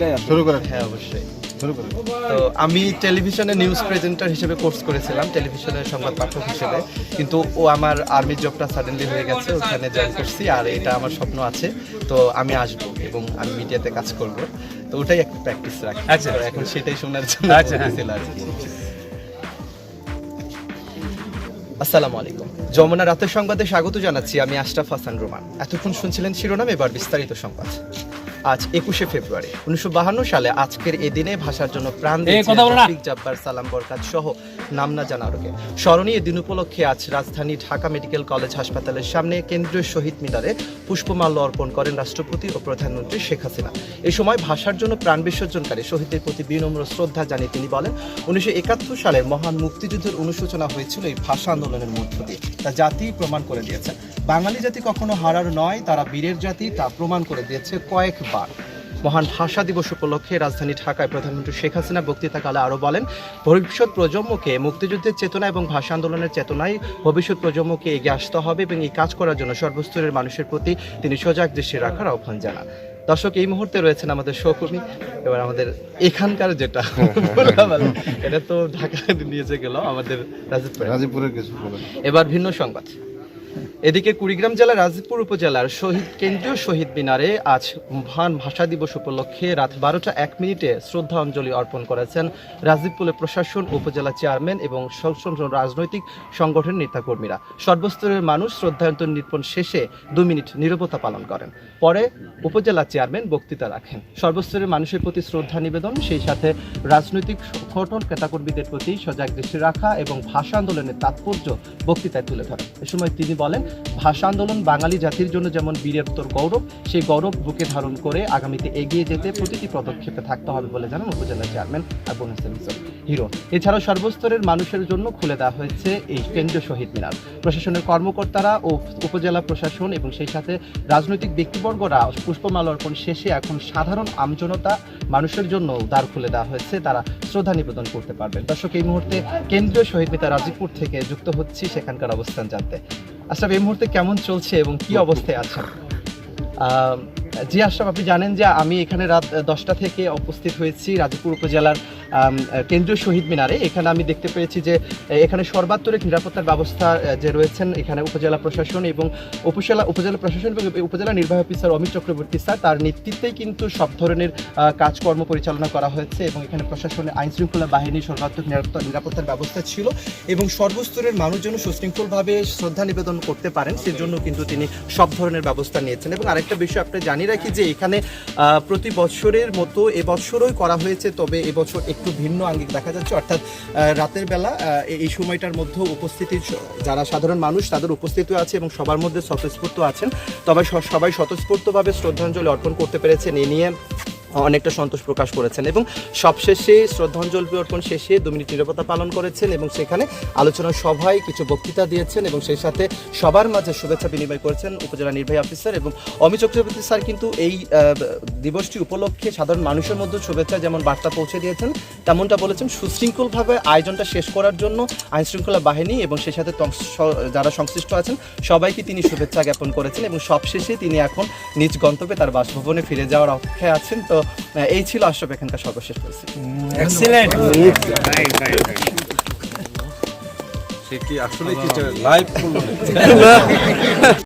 একটাই শুরু করেন হ্যাঁ অবশ্যই। তো আমি টেলিভিশনে নিউজ প্রেজেন্টার হিসেবে কোর্স করেছিলাম টেলিভিশনের সংবাদ পাঠক হিসেবে। কিন্তু ও আমার আর্মি জবটা সাডেনলি হয়ে গেছে ওখানে জয়েন করছি আর এটা আমার স্বপ্ন আছে। তো আমি আসব এবং আমি মিডিয়াতে কাজ করব। তো ওটাই একটা প্র্যাকটিস রাখি। আচ্ছা। এখন সেটাই শোনার জন্য আচ্ছা, আর কি। আসসালামু আলাইকুম। যমুনা রাতের সংবাদে স্বাগত জানাচ্ছি আমি আশরাফ হাসান রোমান। এতক্ষণ শুনছিলেন শিরোনাম এবার বিস্তারিত সংবাদ। আজ একুশে ফেব্রুয়ারি। উনিশশো সালে আজকের এই দিনে ভাষার জন্য প্রাণ না। জাব্বার সালাম বরকাত সহ নামনা জানারোকে স্মরণীয় দিন উপলক্ষে আজ রাজধানী ঢাকা মেডিকেল কলেজ হাসপাতালের সামনে কেন্দ্রীয় শহীদ মিনারে পুষ্পমাল্য অর্পণ করেন রাষ্ট্রপতি ও প্রধানমন্ত্রী শেখ হাসিনা। এই সময় ভাষার জন্য প্রাণ বিসর্জনকারী শহীদদের প্রতি বিনম্র শ্রদ্ধা জানিয়ে তিনি বলেন উনিশশো একাত্তর সালের মহান মুক্তিযুদ্ধের অনুশোচনা হয়েছিল এই ভাষা আন্দোলনের মধ্য দিয়ে। তা জাতি প্রমাণ করে দিয়েছে। বাঙালি জাতি কখনো হারার নয় তারা বীরের জাতি তা প্রমাণ করে দিয়েছে কয়েকবার মহান ভাষা দিবস উপলক্ষে রাজধানী ঢাকায় প্রধানমন্ত্রী শেখ হাসিনা বক্তৃতাকালে আরও বলেন ভবিষ্যৎ প্রজন্মকে মুক্তিযুদ্ধের চেতনা এবং ভাষা আন্দোলনের চেতনায় ভবিষ্যৎ প্রজন্মকে এগিয়ে আসতে হবে এবং এই কাজ করার জন্য সর্বস্তরের মানুষের প্রতি তিনি সজাগ দৃষ্টি রাখার আহ্বান জানান। দর্শক এই মুহূর্তে রয়েছেন আমাদের সহকর্মী এবার আমাদের এখানকার যেটা এটা তো ঢাকা নিয়ে যে গেল আমাদের রাজীবপুরের। কিছু এবার ভিন্ন সংবাদ। এদিকে কুড়িগ্রাম জেলার রাজীবপুর উপজেলার শহীদ, কেন্দ্রীয় শহীদ মিনারে আজ মহান ভাষা দিবস উপলক্ষে রাত বারোটা এক মিনিটে শ্রদ্ধা অঞ্জলি অর্পণ করেছেন রাজীবপুরের প্রশাসন, উপজেলা চেয়ারম্যান এবং রাজনৈতিক সংগঠনের নেতাকর্মীরা। সর্বস্তরের মানুষ শ্রদ্ধাঞ্জলি নির্পণ শেষে দু মিনিট নীরবতা পালন করেন। পরে উপজেলা চেয়ারম্যান বক্তৃতা রাখেন। সর্বস্তরের মানুষের প্রতি শ্রদ্ধা নিবেদন, সেই সাথে রাজনৈতিক সংগঠন নেতাকর্মীদের প্রতি সজাগ দৃষ্টি রাখা এবং ভাষা আন্দোলনের তাৎপর্য বক্তৃতায় তুলে ধরেন। এ সময় তিনি বলেন, ভাষা আন্দোলন বাঙালি জাতির জন্য যেমন বীরত্বর গৌরব, সেই গৌরব বুকে ধারণ করে আগামীতে এগিয়ে যেতে প্রতিটি পদক্ষেপে থাকতে হবে বলে জানান উপজেলা চেয়ারম্যান আবুল হাসান হিরো এছাড়াও সর্বস্তরের মানুষের জন্য খুলে দেওয়া হয়েছে এই কেন্দ্রীয় শহীদ মিনার। প্রশাসনের কর্মকর্তারা ও উপজেলা প্রশাসন এবং সেই সাথে রাজনৈতিক ব্যক্তিবর্গরা পুষ্পমালা অর্পণ শেষে এখন সাধারণ আমজনতা মানুষের জন্য দ্বার খুলে দেওয়া হয়েছে। তারা শ্রদ্ধা নিবেদন করতে পারবেন। দর্শক, এই মুহূর্তে কেন্দ্রীয় শহীদ মিতা রাজীবপুর থেকে যুক্ত হচ্ছি সেখানকার অবস্থান জানতে। আশরাফ, এই মুহূর্তে কেমন চলছে এবং কি অবস্থায় আছেন? জি আশরাফ, আপনি জানেন যে আমি এখানে রাত দশটা থেকে উপস্থিত হয়েছি রাজপুর উপজেলার কেন্দ্রীয় শহীদ মিনারে। এখানে আমি দেখতে পেয়েছি যে এখানে সর্বাত্মরিক নিরাপত্তার ব্যবস্থা যে রয়েছেন এখানে উপজেলা প্রশাসন এবং উপজেলা উপজেলা প্রশাসন এবং উপজেলা নির্বাহী অফিসার অমিত চক্রবর্তী স্যার, তার নেতৃত্বেই কিন্তু সব ধরনের কাজকর্ম পরিচালনা করা হয়েছে এবং এখানে প্রশাসনের আইন শৃঙ্খলা বাহিনী সর্বাত্মক নিরাপত্তা, নিরাপত্তার ব্যবস্থা ছিল এবং সর্বস্তরের মানুষ যেন সুশৃঙ্খলভাবে শ্রদ্ধা নিবেদন করতে পারেন, সেজন্য কিন্তু তিনি সব ধরনের ব্যবস্থা নিয়েছেন। এবং আরেকটা বিষয় আপনি জানিয়ে রাখি যে, এখানে প্রতি বছরের মতো এবছরই করা হয়েছে, তবে এবছর একটু ভিন্ন আঙ্গিক দেখা যাচ্ছে। অর্থাৎ রাতের বেলা এই- সময়টার মধ্যে উপস্থিতি, যারা সাধারণ মানুষ, তাদের উপস্থিতিও আছে এবং সবার মধ্যে স্বতঃস্ফূর্ত আছেন। তবে সবাই স্বতঃস্ফূর্তভাবে শ্রদ্ধাঞ্জলি অর্পণ করতে পেরেছেন। এ নিয়ে অনেকটা সন্তোষ প্রকাশ করেছেন এবং সবশেষে শ্রদ্ধাঞ্জলি অর্পণ শেষে দু মিনিট নিরাপত্তা পালন করেছেন এবং সেখানে আলোচনা সভায় কিছু বক্তৃতা দিয়েছেন এবং সেই সাথে সবার মাঝে শুভেচ্ছা বিনিময় করেছেন উপজেলা নির্বাহী অফিসার এবং অমিত চক্রবর্তী স্যার কিন্তু এই দিবসটি উপলক্ষে সাধারণ মানুষের মধ্যে শুভেচ্ছা যেমন বার্তা পৌঁছে দিয়েছেন তেমনটা বলেছেন সুশৃঙ্খলভাবে আয়োজনটা শেষ করার জন্য আইনশৃঙ্খলা বাহিনী এবং সেই সাথে যারা সংশ্লিষ্ট আছেন সবাইকে তিনি শুভেচ্ছা জ্ঞাপন করেছেন এবং সবশেষে তিনি এখন নিজ গন্তব্যে তার বাসভবনে ফিরে যাওয়ার অপেক্ষায় আছেন। তো এই ছিল আশরাফ এখানকার সর্বশেষ পরিস্থিতি। সে কি আসলে কি লাইভ